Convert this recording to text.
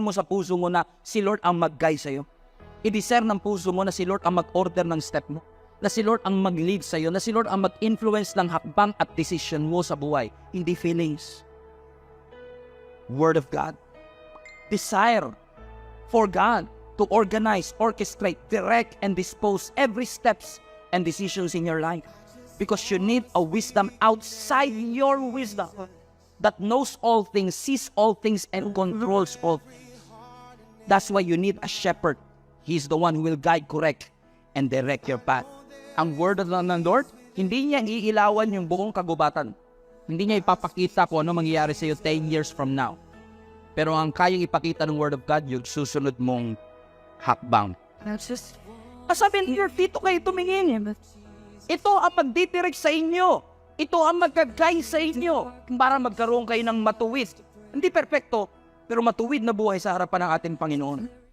mo sa puso mo na si Lord ang mag-guide sa'yo. I-discern ng puso mo na si Lord ang mag-order ng step mo. Na si Lord ang mag-lead sa'yo. Na si Lord ang mag-influence ng hakbang at decision mo sa buhay. Hindi feelings. Word of God. Desire for God to organize, orchestrate, direct, and dispose every steps and decisions in your life. Because you need a wisdom outside your wisdom that knows all things, sees all things, and controls all things. That's why you need a shepherd. He's the one who will guide, correct, and direct your path. Ang word of ng Lord, hindi niya iilawan yung buong kagubatan. Hindi niya ipapakita kung ano mangyayari sa iyo 10 years from now. Pero ang kayang ipakita ng word of God, yung susunod mong hakbang. Just Sabi niya, dito kayo tumingin. Ito ang magdidirect sa inyo. Ito ang magkagay sa inyo para magkaroon kayo ng matuwid. Hindi perpekto, pero matuwid na buhay sa harapan ng ating Panginoon.